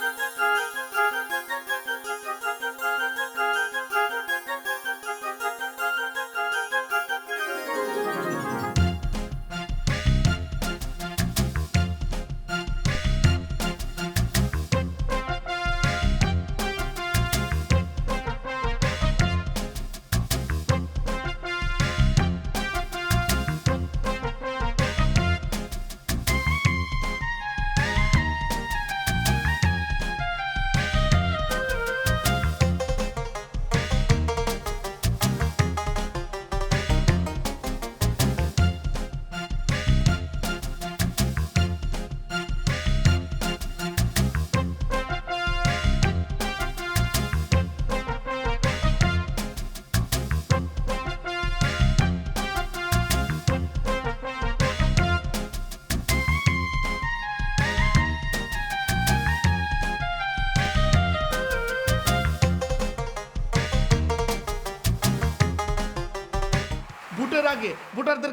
ভোটের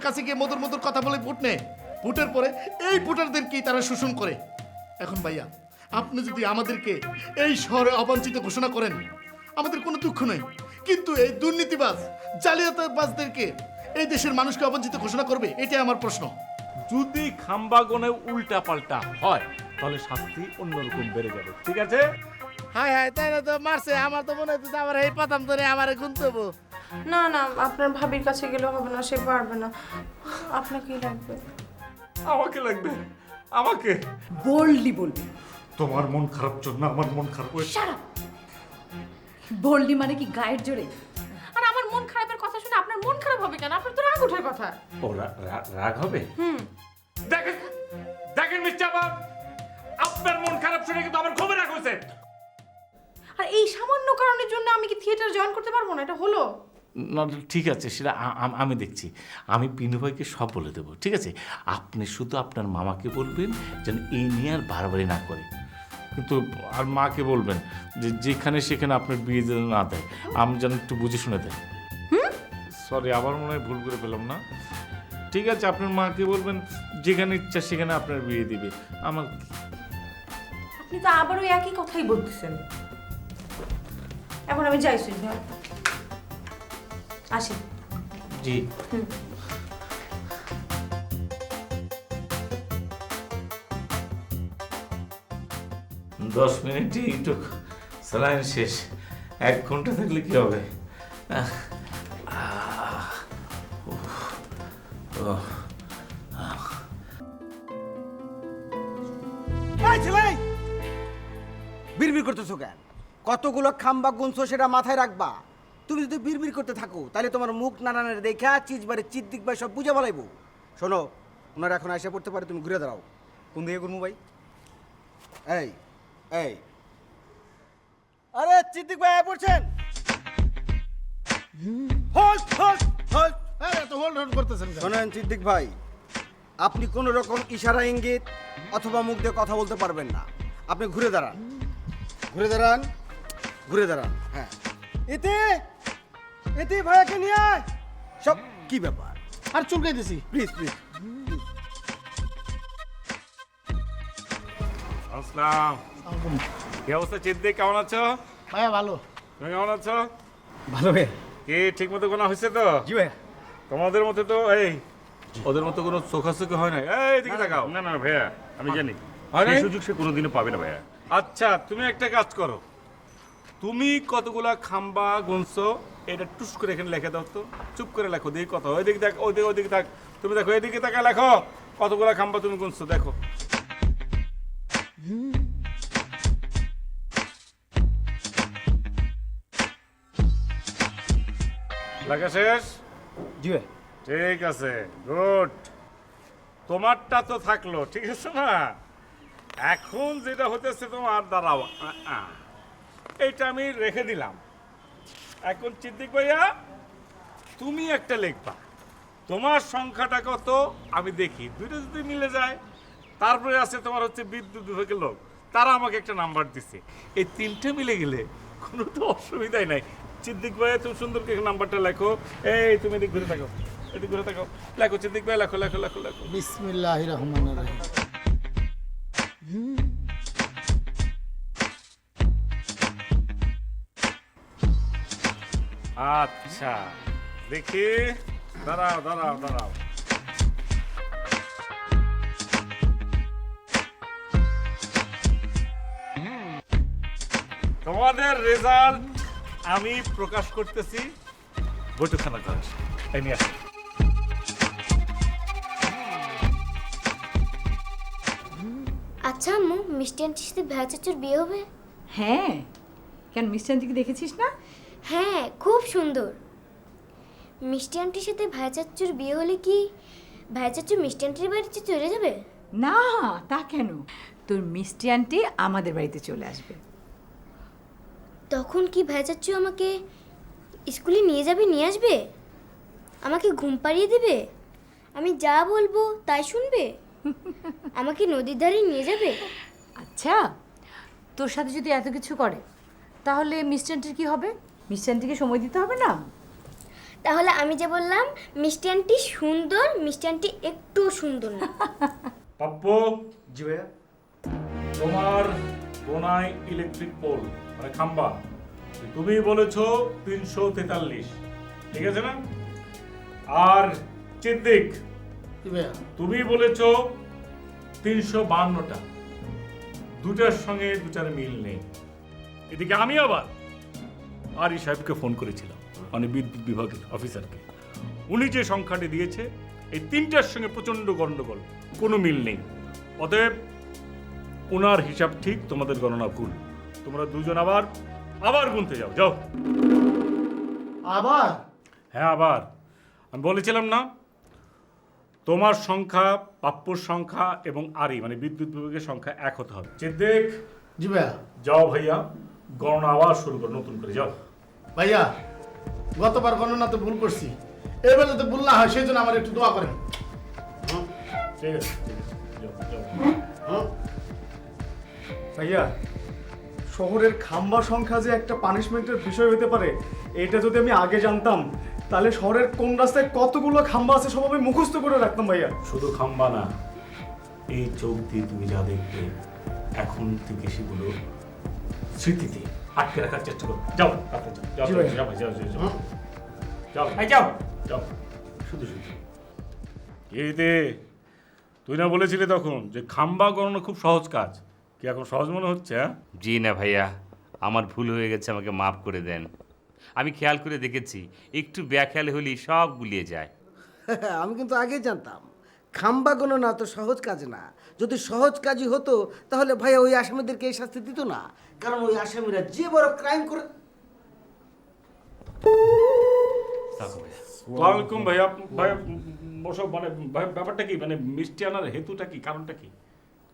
কাছে গিয়ে মধুর মধুর কথা বলে ভোট নেয়। ভোটের পরে এই ভোটারদেরকেই তারা শোষণ করে? এখন ভাইয়া আপনি যদি আমাদেরকে এই শহরে অবাঞ্ছিত ঘোষণা করেন আমাদের কোনো দুঃখ নেই। কিন্তু এই দুর্নীতিবাজ জালিয়াতবাজদেরকে এই দেশের মানুষকে অবাঞ্ছিত ঘোষণা করবে এটাই আমার প্রশ্ন। যদি খাম্বাগনে উল্টা পাল্টা হয় তাহলে শাস্তি অন্যরকম বেড়ে যাবে ঠিক আছে? হাই হাই তাই না তো মারছে? আমার তো মনে হচ্ছে আমার এই পাতাম ধরে আমার গুনতেবো না না আপনার ভাবির কাছে গেলে হবে না সে পারবে না। আপনাকেই লাগবে। আমাকে লাগবে? আমাকে? বোল্ডলি বলবি। তোমার মন খারাপ জন্য আমার মন খারাপ হয়েছে। বোল্ডলি মানে কি গায়ের জোরে? আর আমার মন খারাপের কথা শুনে আপনার মন খারাপ হবে কেন? আপনার তো রাগ ওঠার কথা। ও রা- রা- রাগ হবে? হুম। দেখেন দেখেন মিস্টার বাব আপনার মন খারাপ শুনে কিন্তু আমার খুবই রাগ হয়েছে। আর এই সামান্য কারণের জন্য আমি কি থিয়েটার জয়েন করতে পারব না? এটা হলো। না ঠিক আছে সেটা আমি দেখছি। আমি পিনু ভাইকে সব বলে দেবো ঠিক আছে? আপনি শুধু আপনার মামাকে বলবেন যেন এই নিয়ে আর বারবারই না করে। কিন্তু আর মাকে বলবেন যে যেখানে সেখানে আপনার বিয়ে যেন না দেয়। আমি যেন একটু বুঝে শুনে দেয় সরি আবার মনে হয় ভুল করে পেলাম না। ঠিক আছে আপনার মাকে বলবেন যেখানে ইচ্ছা সেখানে আপনার বিয়ে দিবে। আমার আপনি তো আবারও একই কথাই বলতেছেন। এখন আমি যাই ভাই। আসি। জি। দশ মিনিটই একটু স্যালাইন শেষ। এক ঘণ্টা থাকলে কি হবে? বিড়বিড় করতেছো কেন? কতগুলো খাম্বা গুনছো সেটা মাথায় রাখবা। তুমি যদি বিড়বিড় করতে থাকো তাহলে তোমার মুখ নানানের দেখা চিজবারে চিদ্দিক ভাই সব বুঝে বলাইবো। শোনো ওনারা এখন এসে পড়তে পারে তুমি ঘুরে দাঁড়াও। কোন দিকে গুনমু ভাই? এই এই। আরে চিদ্দিক ভাই পড়ছেন? হোল্ড হোল্ড হোল্ড আরে এত হোল্ড হোল্ড করতেছেন শোনেন সিদ্দিক ভাই আপনি কোনো রকম ইশারা ইঙ্গিত অথবা মুখ দিয়ে কথা বলতে পারবেন না। আপনি ঘুরে দাঁড়ান। ঘুরে দাঁড়ান ঘুরে দাঁড়ান হ্যাঁ। এতে এতে ভাইয়াকে নিয়ে আয়। সব কি ব্যাপার? আর চুলকাই দিছি। প্লিজ প্লিজ আসসালাম। কি অবস্থা চিন্তে কেমন আছো? ভাইয়া ভালো। তুমি কেমন আছো? ভালো ভাই কি ঠিক মতো কোনো হয়েছে তো? জি ভাই তোমাদের মতো তো এই ওদের মতো কোনো চোখাচোখি হয় না এই দিকে তাকাও। না না ভাইয়া আমি জানি। হয়? সেই সুযোগ সে কোনোদিনও পাবে না ভাইয়া। আচ্ছা তুমি একটা কাজ করো। তুমি কতগুলা খাম্বা গুনছো? এটা টুস করে এখানে লিখে দাও তো। চুপ করে লেখো দেখি কত। ওইদিকে দেখ ওইদিকে ওইদিকে থাক। তুমি দেখো এদিকে তাকা লেখো। কতগুলো খাম্বা তুমি গুনছো দেখো। লেখা শেষ? জি ভাই। ঠিক আছে গুড। তোমারটা তো থাকল ঠিক আছে না? এখন যেটা হতেছে তোমার দাঁড়াও। এইটা আমি রেখে দিলাম। এখন চিন্তিক ভাইয়া, তুমি একটা লিখবা। তোমার সংখ্যাটা কত? আমি দেখি। দুইটা যদি মিলে যায়, তারপরে আছে তোমার হচ্ছে বিদ্যুৎ বিভাগের লোক। তারা আমাকে একটা নাম্বার দিছে। এই তিনটে মিলে গেলে কোনো তো অসুবিধাই নাই। চিদ্দিক ভাইয়া, তুমি সুন্দর করে নাম্বারটা লেখো। এই, তুমি এদিক ঘুরে থাকো। এদিক ঘুরে থাকো। লেখো চিদ্দিক ভাই লেখো লেখো লেখো লেখো। বিসমিল্লাহির রহমানির রহিম। আচ্ছা। দেখি। দাঁড়াও দাঁড়াও দাঁড়াও। তোমাদের রেজাল্ট আমি প্রকাশ করতেছি বৈঠকখানা করার এই নিয়ে আসো। আচ্ছা আম্মু মিষ্টি আন্টির সাথে ভাইয়া চাচুর বিয়ে হবে? হ্যাঁ। কেন মিষ্টি আন্টিকে দেখেছিস না? হ্যাঁ খুব সুন্দর। মিষ্টি আন্টির সাথে ভাইয়া চাচুর বিয়ে হলে কি ভাইয়া চাচু মিষ্টি আন্টির বাড়িতে চলে যাবে? না তা কেন? তোর মিষ্টি আন্টি আমাদের বাড়িতে চলে আসবে। তখন কি ভাইয়া চাচু আমাকে স্কুলে নিয়ে যাবে নিয়ে আসবে? আমাকে ঘুম পাড়িয়ে দেবে? আমি যা বলব তাই শুনবে? আমাকে নদীর ধারে নিয়ে যাবে? আচ্ছা তোর সাথে যদি এত কিছু করে তাহলে মিষ্টি আন্টির কি হবে? মিষ্টি আন্টিকে সময় দিতে হবে না? তাহলে আমি যে বললাম মিষ্টি আন্টি সুন্দর মিষ্টি আন্টি একটু সুন্দর না। পাপ্পু জি ভাইয়া। তোমার কোনায় ইলেকট্রিক পোল মানে খাম্বা তুমি বলেছ তিনশো তেতাল্লিশ ঠিক আছে না? আর চিদ্দিক তুমি বলেছ তিনশো বান্নটা দুটার সঙ্গে দুটার মিল নেই। এদিকে আমি আবার আরি সাহেবকে ফোন করেছিলাম মানে বিদ্যুৎ বিভাগের অফিসারকে। উনি যে সংখ্যাটি দিয়েছে এই তিনটার সঙ্গে প্রচণ্ড গণ্ডগোল কোনো মিল নেই। অতএব ওনার হিসাব ঠিক তোমাদের গণনা ভুল। তোমরা দুজন আবার আবার গুনতে যাও যাও। আবার? হ্যাঁ আবার। আমি বলেছিলাম না তোমার সংখ্যা পাপ্পুর সংখ্যা এবং আরি মানে বিদ্যুৎ বিভাগের সংখ্যা এক হতে হবে। চিদ্দিক জি ভাইয়া। যাও ভাইয়া গণনা আবার শুরু করো নতুন করে যাও। ভাইয়া গতবার গণনাতে ভুল করছি। এবার যাতে ভুল না হয় সেই জন্য আমার একটু দোয়া করেন। ঠিক আছে ভাইয়া শহরের খাম্বা সংখ্যা যে একটা পানিশমেন্টের বিষয় হতে পারে এটা যদি আমি আগে জানতাম তাহলে শহরের কোন রাস্তায় কতগুলো খাম্বা আছে সব আমি মুখস্থ করে রাখতাম ভাইয়া। শুধু খাম্বা না এই চোখ দিয়ে তুমি যা দেখবে এখন থেকে সেগুলো স্মৃতিতে। আটকে রাখার চেষ্টা করো। যাও রাতে যাও। যাও যাও, যাও যাও যাও। ভাই যাও। যাও। শুধু শুধু। এতে তুই না বলেছিলি তখন যে খাম্বা গণনা খুব সহজ কাজ। কি এখন সহজ মনে হচ্ছে হ্যাঁ? জি না ভাইয়া আমার ভুল হয়ে গেছে আমাকে মাফ করে দেন। আমি খেয়াল করে দেখেছি একটু ব্যাখ্যাল হলেই সব গুলিয়ে যায়। আমি কিন্তু আগে জানতাম খাম্বা গণনা তো সহজ কাজ না। যদি সহজ কাজই হতো তাহলে ভাইয়া ওই আসামিদেরকে এই শাস্তি দিত না। কারণ ওই আসামিরা যে বড় ক্রাইম করে ভাইয়া। ভাইয়া বসো মানে ভাই, ব্যাপারটা কি? মানে মিষ্টি আনার হেতুটা কি? কারণটা কি?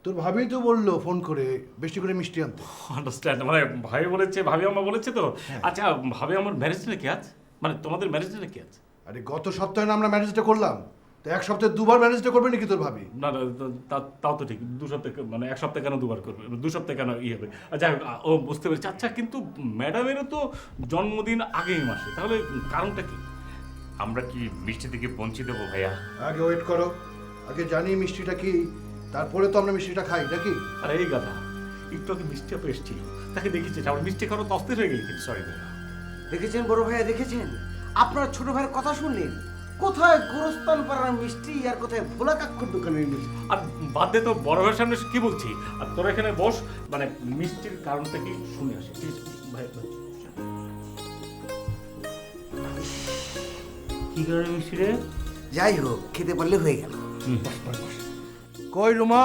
তোর ভাবি তো বলল ফোন করে বেশি করে মিষ্টি আনতে। আন্ডারস্ট্যান্ড মানে ভাই বলেছে ভাবি আমার বলেছে তো? আচ্ছা ভাবি আমার ম্যারেজ নাকি আজ? মানে তোমাদের ম্যারেজ নাকি আজ? আরে গত সপ্তাহে না আমরা ম্যানেজটা করলাম। তো এক সপ্তাহে দুবার ম্যানেজটা করবে নাকি তোর ভাবি? না না তা- তা- তাও তো ঠিক। দু সপ্তাহ মানে এক সপ্তাহ কেন দুবার করবে? দু সপ্তাহ কেন ইয়ে হবে? আর যাই হোক, ও বুঝতে পেরেছি। আচ্ছা কিন্তু ম্যাডামেরও তো জন্মদিন আগেই মাসে। তাহলে কারণটা কি? আমরা কি মিষ্টি থেকে পৌঁছে দেবো ভাইয়া? আগে ওয়েট করো। আগে জানি মিষ্টিটা কি? তারপরে তো আমরা মিষ্টিটা খাই নাকি? আর এই গাধা। একটু আগে মিষ্টি আপু এসেছিল তাকে দেখেছি। আমার মিষ্টি খাওয়ার তস্তির হয়ে গেলি সরি ভাইয়া। দেখেছেন বড় ভাইয়া দেখেছেন? আপনার ছোট ভাইয়ের কথা শুনলেন? কোথায় গোরস্থান পাড়ার মিষ্টি আর কোথায় ভোলা কাক্ষর দোকানের মিষ্টি? আর বাদ দে তো বড় ভাইয়ের সামনে কি বলছি? আর তোরা এখানে বস মানে মিষ্টির কারণটা কি শুনে আসে ঠিক ভাই ভাই। কি কারণে মিষ্টি রে? যাই হোক খেতে পারলে হয়ে গেল। কই রুমা?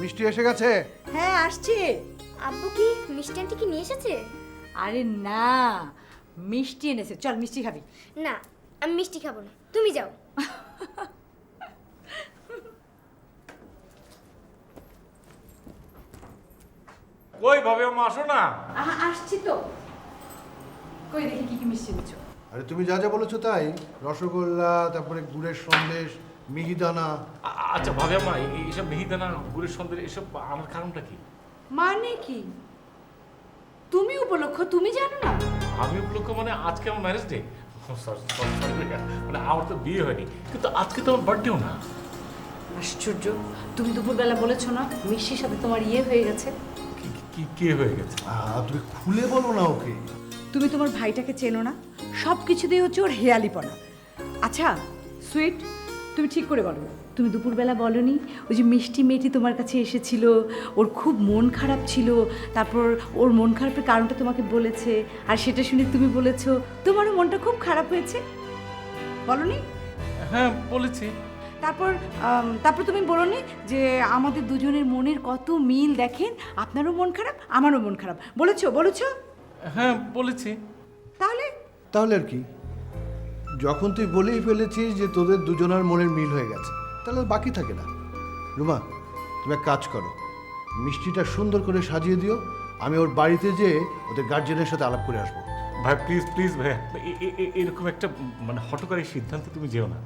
মিষ্টি এসে গেছে? হ্যাঁ আসছে। আব্বু কি মিষ্টি আন্টি কি নিয়ে এসেছে? আরে না মিষ্টি এনেছে। চল মিষ্টি খাবি। না আমি মিষ্টি খাব না। তুমি যাও। কই ভাবে আসো না। আসছি তো। কই দেখি কি কি মিষ্টি এনেছো? আরে তুমি যা যা বলেছ তাই। রসগোল্লা তারপরে গুড়ের সন্দেশ মিহিদানা। আচ্ছা ভাবে মা এইসব মিহিদানা গুড়ের সন্দেহ এসব আমার কারণটা কি? মানে কি? তুমি উপলক্ষ তুমি জানো না? আমি উপলক্ষ মানে আজকে আমার ম্যারেজ ডে মানে আমার তো বিয়ে হয়নি কিন্তু আজকে তো আমার বার্থডেও না। আশ্চর্য তুমি দুপুরবেলা বলেছ না মিষ্টির সাথে তোমার ইয়ে হয়ে গেছে? কি কি কে হয়ে গেছে? আহ, তুমি খুলে বলো না ওকে। তুমি তোমার ভাইটাকে চেনো না সব কিছুতেই হচ্ছে ওর হেয়ালিপনা। আচ্ছা সুইট তুমি ঠিক করে বলো। তুমি দুপুরবেলা বলনি? ওই যে মিষ্টি মেয়েটি তোমার কাছে এসেছিল ওর খুব মন খারাপ ছিল তারপর ওর মন খারাপের কারণটা তোমাকে বলেছে আর সেটা শুনে তুমি বলেছ তোমারও মনটা খুব খারাপ হয়েছে? বলনি? হ্যাঁ বলেছি। তারপর তারপর তুমি বলনি যে আমাদের দুজনের মনের কত মিল দেখেন আপনারও মন খারাপ আমারও মন খারাপ। বলেছ বলেছ? হ্যাঁ বলেছি। তাহলে? তাহলে আর কি? যখন তুই বলেই ফেলেছিস যে তোদের দুজনের মনের মিল হয়ে গেছে। তাহলে বাকি থাকে না। রুমা, তুমি এক কাজ করো। মিষ্টিটা সুন্দর করে সাজিয়ে দিও। আমি ওর বাড়িতে যেয়ে ওদের গার্জেনের সাথে আলাপ করে আসব। ভাই প্লিজ প্লিজ এ- এরকম একটা মানে হটকারী সিদ্ধান্ত তুমি যেও না।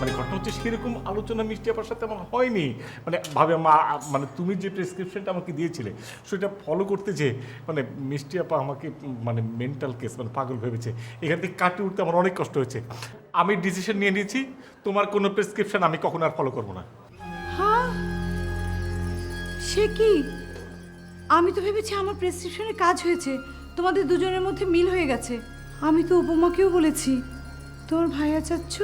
মানে ঘটনা হচ্ছে সেরকম আলোচনা মিষ্টি আপার সাথে আমার হয়নি। মানে ভাবে মা মানে তুমি যে প্রেসক্রিপশনটা আমাকে দিয়েছিলে, সেটা ফলো করতে যে মানে মিষ্টি আপা আমাকে মানে মেন্টাল কেস মানে পাগল ভেবেছে। এখান থেকে কাটিয়ে উঠতে আমার অনেক কষ্ট হয়েছে। আমি ডিসিশন নিয়ে নিয়েছি, তোমার কোনো প্রেসক্রিপশন আমি কখনো আর ফলো করব না। হ্যাঁ? সে কি? আমি তো ভেবেছি আমার প্রেসক্রিপশনে কাজ হয়েছে। তোমাদের দুজনের মধ্যে মিল হয়ে গেছে। আমি তো উপমাকেও বলেছি। তোর ভাইয়া চাচ্ছ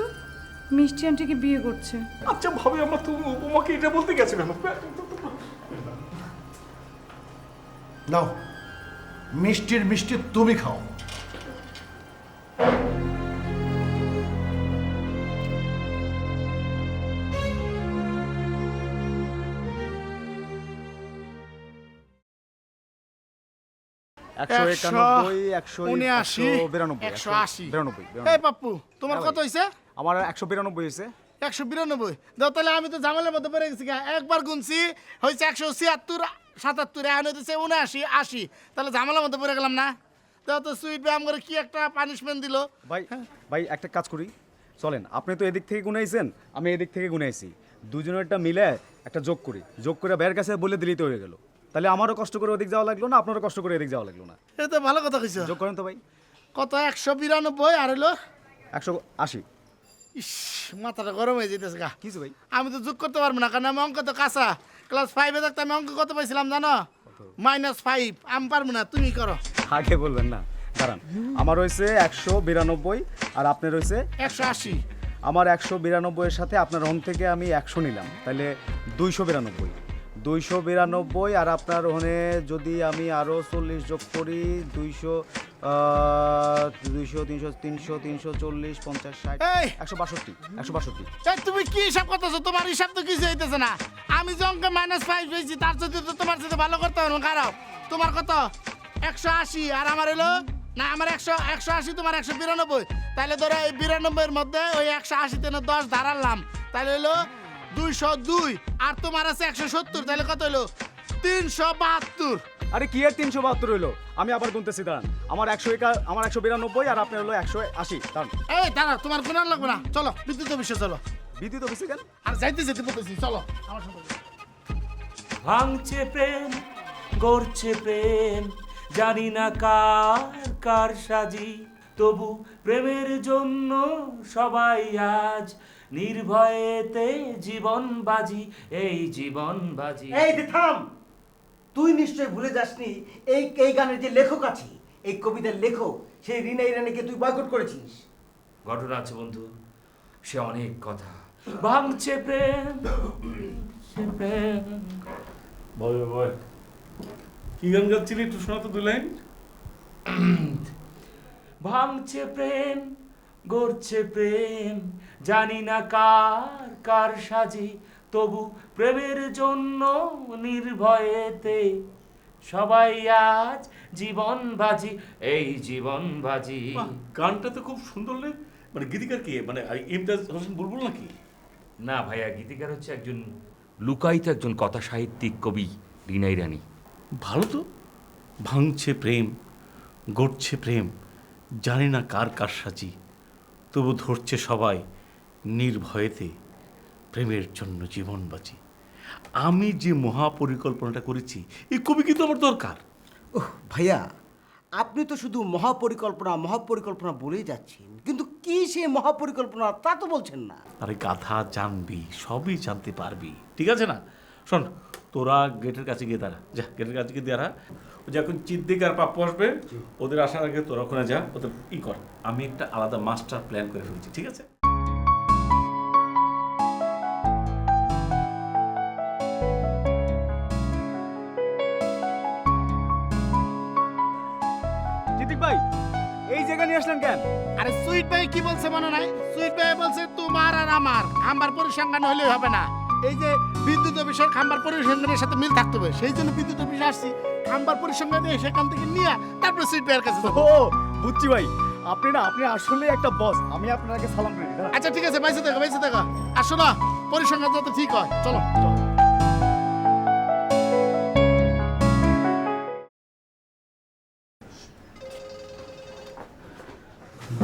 মিষ্টি আন্টিকে বিয়ে করছে। আচ্ছা ভাবে আমার তুমি উপমাকে এটা বলতে গেছো কেন নাও মিষ্টির মিষ্টি তুমি খাও। তোমার কত হয়েছে আমার একশো বিরানব্বই হয়েছে একশো বিরানব্বই। দাও তাহলে আমি তো জামালের মধ্যে পড়ে গেছি একবার গুনছি হয়েছে একশো ছিয়াত্তর সাতাত্তর এখন হইতেছে উনআশি আশি। তাহলে ঝামেলার মধ্যে পড়ে গেলাম না? তো সুইট ব্যায়াম করে কি একটা পানিশমেন্ট দিল? ভাই ভাই একটা কাজ করি। চলেন আপনি তো এদিক থেকে গুনাইছেন আমি এদিক থেকে গুনাইছি। দুজনেরটা মিলে একটা যোগ করি। যোগ করে বের কাছে বলে দিলেই তো হয়ে গেল। তাহলে আমারও কষ্ট করে ওদিক যাওয়া লাগল না আপনারও কষ্ট করে এদিক যাওয়া লাগল না। এ তো ভালো কথা কইছো। যোগ করেন তো ভাই। কত? একশো বিরানব্বই আর হলো একশো আশি। ইস মাথাটা গরম হয়ে যেতেছে গা। কিছু ভাই? আমি তো যোগ করতে পারব না কারণ আমি অঙ্ক তো কাঁচা। ক্লাস ফাইভে থাকতে আমি অঙ্ক কত পাইছিলাম জানো? মাইনাস ফাইভ আমি পারব না তুমি করো। আগে বলবেন না দাঁড়ান। আমার হয়েছে একশো বিরানব্বই আর আপনার হয়েছে একশো আশি। আমার একশো বিরানব্বইয়ের সাথে আপনার হোম থেকে আমি একশো নিলাম তাহলে দুইশো বিরানব্বই। দুইশো বিরানব্বই আর আপনার ওখানে যদি আমি আরও চল্লিশ যোগ করি দুইশো দুইশো তিনশো তিনশো তিনশো চল্লিশ পঞ্চাশ ষাট এই! একশো বাষট্টি একশো বাষট্টি। তুমি কি হিসাব করতেছো? তোমার হিসাব তো কিছু হইতেছে না। আমি যে অঙ্কে মাইনাস ফাইভ পেয়েছি তার সাথে তো তোমার সাথে ভালো করতে হবে না খারাপ? তোমার কত? একশো আশি। আর আমার হলো না আমার একশো একশো আশি তোমার একশো বিরানব্বই। তাহলে ধরো এই বিরানব্বইয়ের মধ্যে ওই একশো আশিতে দশ ধারালাম তাহলে হলো দুইশো দুই আর তোমার আছে একশো সত্তর তাহলে কত হলো? তিনশো বাহাত্তর। আরে কি আর তিনশো বাহাত্তর হইল আমি আবার গুনতেছি দাঁড়ান। আমার একশো একা আমার একশো বিরানব্বই আর আপনার হলো একশো আশি দাঁড়ান। এই দাঁড়া তোমার গুণার লাগবে না। চলো বিদ্যুৎ অফিসে চলো। বিদ্যুৎ অফিসে কেন? আর যাইতে যেতে বলতেছি চলো। আমার সাথে ভাঙছে প্রেম গড়ছে প্রেম জানি না কার কার সাজি। তবু প্রেমের জন্য সবাই আজ নির্ভয়েতে জীবন বাজি এই জীবন বাজি। এই যে থাম! তুই নিশ্চয়ই ভুলে যাসনি এই এই গানের যে লেখক আছে এই কবিতার লেখক সেই রিনা ইরানিকে তুই বয়কট করেছিস। ঘটনা আছে বন্ধু সে অনেক কথা। ভাঙছে প্রেম সে প্রেম। বয় বয় কি গান গাচ্ছিলি একটু শোনা তো দু লাইন। ভাঙছে প্রেম গড়ছে প্রেম। জানি না কার কার সাজি তবু প্রেমের জন্য নির্ভয়েতে। সবাই আজ জীবন বাজি এই জীবন বাজি। গানটা তো খুব সুন্দর লে মানে গীতিকার কি? মানে ইমতাজ হোসেন বুলবুল নাকি? না ভাইয়া গীতিকার হচ্ছে একজন লুকায়িত একজন কথা সাহিত্যিক কবি রিনা। ইরানি ভালো তো। ভাঙছে প্রেম গড়ছে প্রেম জানি না কার কার সাজি। তবু ধরছে সবাই নির্ভয়েতে প্রেমের জন্য জীবন বাঁচি। আমি যে মহাপরিকল্পনাটা করেছি এই কবি কিন্তু আমার দরকার। ওহ ভাইয়া আপনি তো শুধু মহাপরিকল্পনা মহাপরিকল্পনা বলেই যাচ্ছেন কিন্তু কি সে মহাপরিকল্পনা তা তো বলছেন না। আরে গাথা জানবি সবই জানতে পারবি ঠিক আছে না? শোন তোরা গেটের কাছে গিয়ে দাঁড়া। যা গেটের কাছে গিয়ে দাঁড়া। যখন চিদ্দিক আর পাপ্পু আসবে ওদের আসার আগে তোরা ওখানে যা ওদের ই কর। আমি একটা আলাদা মাস্টার প্ল্যান করে ফেলছি ঠিক আছে? জিতিক ভাই এই জায়গা নিয়ে আসলেন কেন? আরে সুইট ভাই কি বলছে মনে নাই? সুইট ভাই বলছে তোমার আর আমার খাম্বার পরিসংখ্যান হলেই হবে না। এই যে বিদ্যুৎ অফিসের খাম্বার পরিসংখ্যানের সাথে মিল থাকতে হবে। সেই জন্য বিদ্যুৎ অফিসে আসছি খাম্বার পরিসংখ্যান নিয়ে সেখান থেকে নিয়ে তারপরে সুইট ভাইয়ের কাছে ও বুঝছি ভাই। আপনি না আপনি আসলে একটা বস আমি আপনাকে সালাম করি দাঁড়ান। আচ্ছা ঠিক আছে বাইসে দেখো বাইসে দেখো আর শোনো পরিসংখ্যান যাতে ঠিক হয়। চলো চলো।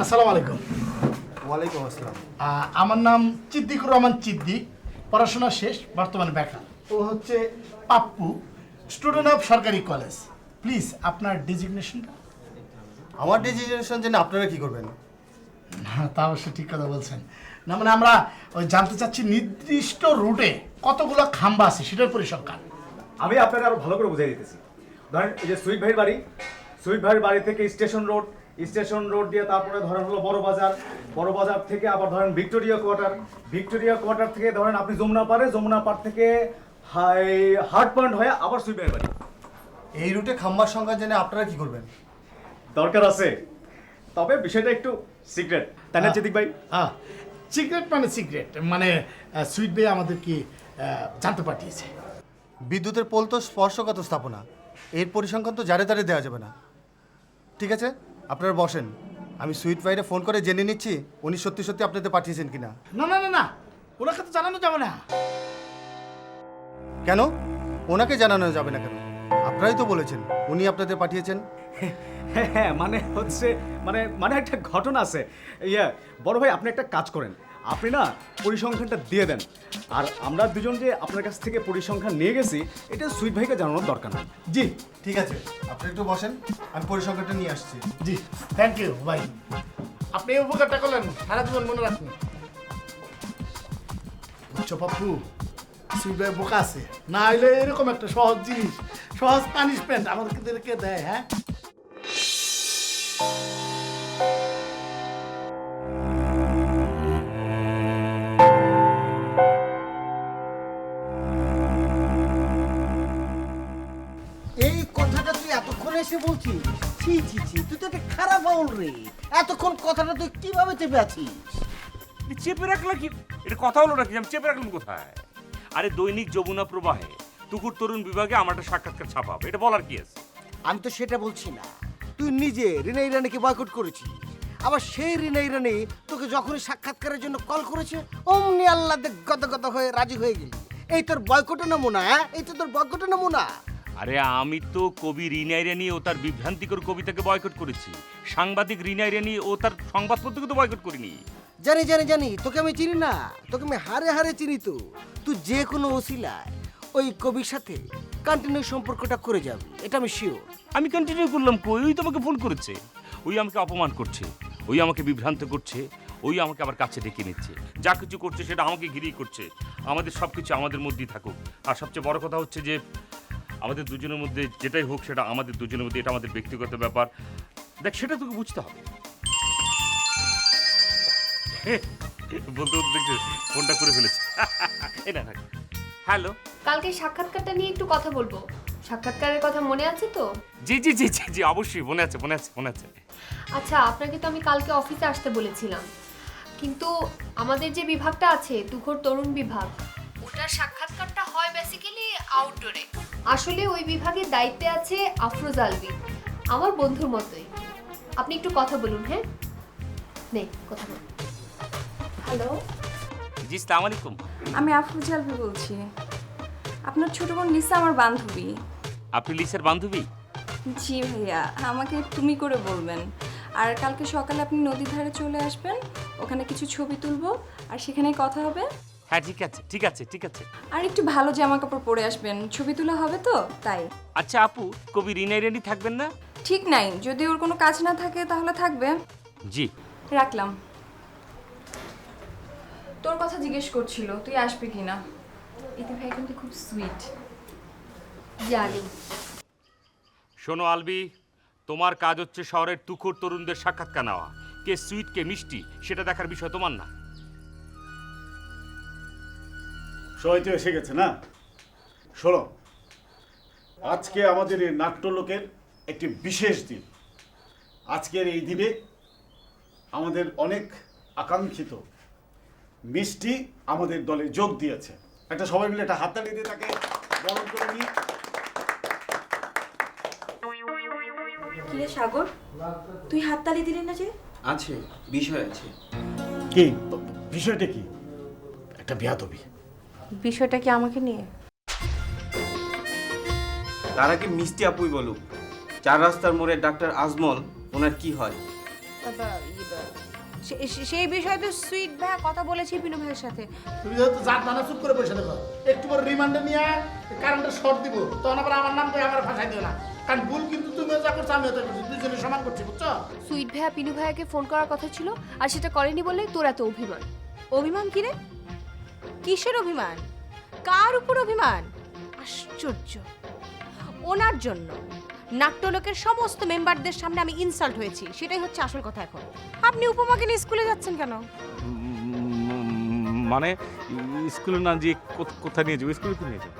আসসালামু আলাইকুম। ওয়ালাইকুম আসসালাম। আহ, আমার নাম চিদ্দিকুর রহমান চিদ্দিক পড়াশোনা শেষ বর্তমানে বেকার। ও হচ্ছে পাপ্পু স্টুডেন্ট অফ সরকারি কলেজ প্লিজ আপনার ডেজিগনেশনটা আমার ডিসিশন জেনে আপনারা কি করবেন? না তা অবশ্য ঠিক কথা বলছেন। না মানে আমরা ওই জানতে চাচ্ছি নির্দিষ্ট রুটে কতগুলো খাম্বা আছে সেটার পরিসংখ্যান আমি আপনাকে আরও ভালো করে বুঝাই দিতেছি। ধরেন এই যে সুইট ভাইয়ের বাড়ি সুইট ভাইয়ের বাড়ি থেকে স্টেশন রোড স্টেশন রোড দিয়ে তারপরে ধরেন হলো বড় বাজার বড় বাজার থেকে আবার ধরেন ভিক্টোরিয়া কোয়ার্টার। ভিক্টোরিয়া কোয়ার্টার থেকে ধরেন আপনি যমুনা পারে যমুনা পার থেকে হাই হার্ট পয়েন্ট হয়ে আবার ভাইয়ের বাড়ি। এই রুটে খাম্বার সংখ্যা জেনে আপনারা কি করবেন? দরকার আছে। তবে বিষয়টা একটু সিক্রেট তাই না চিদিক ভাই? হ্যাঁ। সিক্রেট মানে সিক্রেট মানে সুইট ভাই আমাদেরকে আহ, জানতে পাঠিয়েছে। বিদ্যুতের পোল তো স্পর্শগত স্থাপনা। এর পরিসংখ্যান তো জারে তারে দেওয়া যাবে না। ঠিক আছে? আপনারা বসেন। আমি সুইট ভাইরে ফোন করে জেনে নিচ্ছি উনি সত্যি সত্যি আপনাদের পাঠিয়েছেন কিনা। না না না না। ওনাকে তো জানানো যাবে না। কেন? ওনাকে জানানো যাবে না কেন? আপনারাই তো বলেছেন উনি আপনাদের পাঠিয়েছেন। হ্যাঁ হ্যাঁ মানে হচ্ছে মানে মানে একটা ঘটনা আছে। ইয়ে বড় ভাই আপনি একটা কাজ করেন। আপনি না পরিসংখ্যানটা দিয়ে দেন। আর আমরা দুজন যে আপনার কাছ থেকে পরিসংখ্যান নিয়ে গেছি এটা সুইট ভাইকে জানানোর দরকার নাই। জি ঠিক আছে। আপনি একটু বসেন আমি পরিসংখ্যানটা নিয়ে আসছি। জি থ্যাংক ইউ ভাই আপনি এই উপকারটা করলেন সারা জীবন মনে রাখবেন বুঝছ পাপ্পু সুইট ভাই বোকা আছে। না হলে এরকম একটা সহজ জিনিস সহজ পানিশমেন্ট আমাদেরকে দেয় হ্যাঁ? কথাটা তুই কীভাবে চেপে আছিস? চেপে রাখলা কি? এটা কথা হলো নাকি? আমি চেপে রাখলাম কোথায়? আরে দৈনিক যমুনা প্রবাহে তুকুর তরুণ বিভাগে আমার একটা সাক্ষাৎকার ছাপাবে। এটা বলার কি আছে? আমি তো সেটা বলছি না। তুই নিজে রিনা ইরানিকে বয়কট করেছিস। আবার সেই রিনা ইরানি তোকে যখনই সাক্ষাৎকারের জন্য কল করেছে অমনি আল্লাহ গত গত হয়ে রাজি হয়ে গেলি। এই তোর বয়কটের নমুনা হ্যাঁ? এই তো তোর বয়কটের নমুনা। আরে আমি তো কবি রিনা ইরানি ও তার বিভ্রান্তিকর কবিতাকে বয়কট করেছি। সাংবাদিক রিনা ইরানি ও তার সংবাদপত্রকে তো বয়কট করিনি। জানি জানি জানি তোকে আমি চিনি না তোকে আমি হারে হারে চিনি তো। তুই যে কোনো ওসিলায় ওই কবির সাথে কন্টিনিউ সম্পর্কটা করে যাবি এটা আমি শিওর আমি কন্টিনিউ করলাম কই? ওই তোমাকে ফোন করেছে। ওই আমাকে অপমান করছে ওই আমাকে বিভ্রান্ত করছে ওই আমাকে আবার কাছে ডেকে নিচ্ছে। যা কিছু করছে সেটা আমাকে ঘিরেই করছে। আমাদের সব কিছু আমাদের মধ্যেই থাকুক। আর সবচেয়ে বড় কথা হচ্ছে যে আমাদের দুজনের মধ্যে যেটাই হোক সেটা আমাদের দুজনের মধ্যে এটা আমাদের ব্যক্তিগত ব্যাপার। দেখ সেটা তোকে বুঝতে হবে। বলতে বলতে দেখছি ফোনটা করে ফেলেছে। এটা থাক। হ্যালো। কালকে সাক্ষাৎকারটা নিয়ে একটু কথা বলব। সাক্ষাৎকারের কথা মনে আছে তো? জি জি জি জি জি অবশ্যই মনে আছে মনে আছে মনে আছে। আচ্ছা আপনাকে তো আমি কালকে অফিসে আসতে বলেছিলাম। কিন্তু আমাদের যে বিভাগটা আছে তুখোর তরুণ বিভাগ ওটার সাক্ষাৎকারটা হয় বেসিক্যালি আউটডোরে আসলে ওই বিভাগের দায়িত্বে আছে আফরোজ আলবি আমার বন্ধুর মতোই। আপনি একটু কথা বলুন হ্যাঁ? নে কথা বলুন। হ্যালো। জি সালাম আলাইকুম। আমি আফরোজা আলভি বলছি। আপনার ছোট বোন লিসা আমার বান্ধবী। আপনি লিসার বান্ধবী? জি ভাইয়া আমাকে তুমি করে বলবেন। আর কালকে সকালে আপনি নদীর ধারে চলে আসবেন ওখানে কিছু ছবি তুলবো আর সেখানে কথা হবে। হ্যাঁ ঠিক আছে ঠিক আছে ঠিক আছে। আর একটু ভালো জামা কাপড় পরে আসবেন। ছবি তোলা হবে তো তাই। আচ্ছা আপু কবি রিনা রেডি থাকবেন না? ঠিক নাই যদি ওর কোনো কাজ না থাকে তাহলে থাকবে। জি। রাখলাম। তোর কথা জিজ্ঞেস করছিল তুই আসবি কি না ইতি ভাই কিন্তু খুব সুইট জানি। শোনো আলবি তোমার কাজ হচ্ছে শহরের তুখোর তরুণদের সাক্ষাৎকার নেওয়া। কে সুইট কে মিষ্টি সেটা দেখার বিষয় তোমার না। সবাই তো এসে গেছে না? শোনো আজকে আমাদের এই নাট্যলোকের একটি বিশেষ দিন। আজকের এই দিনে আমাদের অনেক আকাঙ্ক্ষিত মিষ্টি আমাদের দলে যোগ দিয়েছে। একটা সবাই মিলে একটা হাততালি দিয়ে তাকে বরণ করে নিই কিরে সাগর তুই হাততালি দিলি না যে? আছে বিষয় আছে। কি? বিষয়টা কি? একটা বিয়াতবি বিষয়টা কি আমাকে নিয়ে? তার আগে মিষ্টি আপুই বলুক? চার রাস্তার মোড়ে ডাক্তার আজমল ওনার কি হয়? সেই বিষয়ে তো সুইট ভাই কথা বলেছি পিনু ভাইয়ের সাথে। তুমি যেহেতু জাত নানা চুপ করে বসে দেখো একটু পরে রিমান্ডে নিয়ে কারেন্টের শর্ট দিব তখন আবার আমার নাম করে আমার ভাষায় দিও না। কারণ ভুল কিন্তু তুমিও যা করছ আমিও তা করছি দুজনে সমান করছি বুঝছ? সুইট ভাইয়া পিনু ভাইয়াকে ফোন করার কথা ছিল আর সেটা করেনি বলেই তোর এত অভিমান। অভিমান কি রে? কিসের অভিমান? কার উপর অভিমান? আশ্চর্য। ওনার জন্য নাট্যলোকের সমস্ত মেম্বারদের সামনে আমি ইনসাল্ট হয়েছি। সেটাই হচ্ছে আসল কথা এখন। আপনি উপমাকে নিয়ে স্কুলে যাচ্ছেন কেন? মানে স্কুলে না যে কোথায় নিয়ে যাব? স্কুলে নিয়ে যাব?